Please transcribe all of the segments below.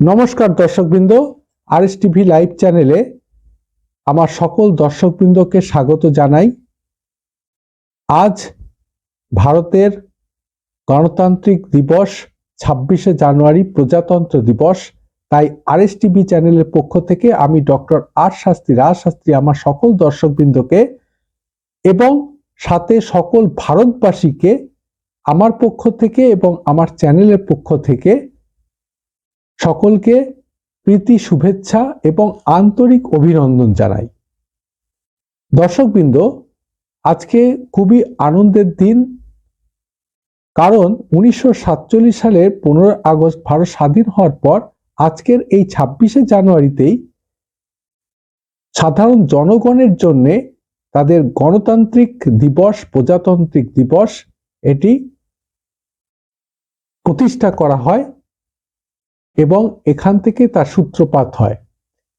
নমস্কার দর্শকবৃন্দ আর S TV live চ্যানেলে আমার সকল দর্শকবৃন্দকে স্বাগত জানাই। আজ ভারতের গণতান্ত্রিক দিবস, ছাব্বিশে জানুয়ারি প্রজাতন্ত্র দিবস। তাই আর এস টিভি চ্যানেলের পক্ষ থেকে আমি ডক্টর আর শাস্ত্রী, রাজ শাস্ত্রী, আমার সকল দর্শকবৃন্দকে এবং সাথে সকল ভারতবাসীকে আমার পক্ষ থেকে এবং আমার চ্যানেলের পক্ষ থেকে সকলকে প্রীতি, শুভেচ্ছা এবং আন্তরিক অভিনন্দন জানাই। দর্শকবৃন্দ, আজকে খুবই আনন্দের দিন, কারণ উনিশশো সাতচল্লিশ সালের পনেরো আগস্ট ভারত স্বাধীন হওয়ার পর আজকের এই ছাব্বিশে জানুয়ারিতেই সাধারণ জনগণের জন্যে তাদের গণতান্ত্রিক দিবস, প্রজাতান্ত্রিক দিবস এটি প্রতিষ্ঠা করা হয়। এবং এখান থেকে তার সূত্রপাত হয়।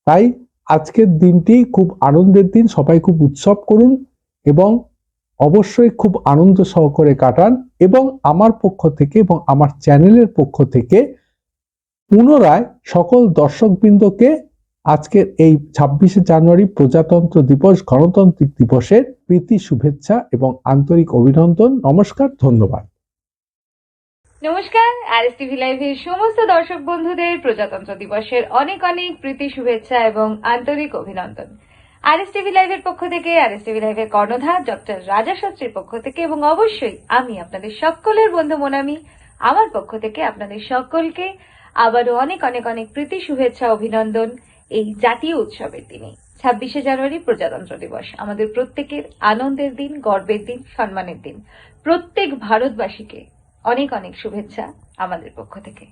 তাই আজকের দিনটি খুব আনন্দের দিন, সবাই খুব উৎসব করুন এবং অবশ্যই খুব আনন্দ সহকারে কাটান এবং আমার পক্ষ থেকে এবং আমার চ্যানেলের পক্ষ থেকে পুনরায় সকল দর্শকবৃন্দকে আজকের এই ছাব্বিশে জানুয়ারি প্রজাতন্ত্র দিবস, গণতান্ত্রিক দিবসের প্রীতি, শুভেচ্ছা এবং আন্তরিক অভিনন্দন, নমস্কার, ধন্যবাদ। নমস্কার আর এস টিভি লাইভের সমস্ত দর্শক বন্ধুদের প্রজাতন্ত্র দিবসের অনেক অনেক প্রীতি, শুভেচ্ছা এবং আন্তরিক অভিনন্দন। আর এস টিভি লাইভের পক্ষ থেকে আর এস টিভি লাইভের কর্ণধার ডক্টর রাজা শাস্ত্রীর পক্ষ থেকে এবং অবশ্যই আমি আপনাদের সকলের বন্ধু মোনামি, আমার পক্ষ থেকে আপনাদের সকলকে আবারও অনেক অনেক অনেক প্রীতি, শুভেচ্ছা, অভিনন্দন এই জাতীয় উৎসবের দিনে। ছাব্বিশে জানুয়ারি প্রজাতন্ত্র দিবস, আমাদের প্রত্যেকের আনন্দের দিন, গর্বের দিন, সম্মানের দিন। প্রত্যেক ভারতবাসীকে অনেক অনেক শুভেচ্ছা আমাদের পক্ষ থেকে।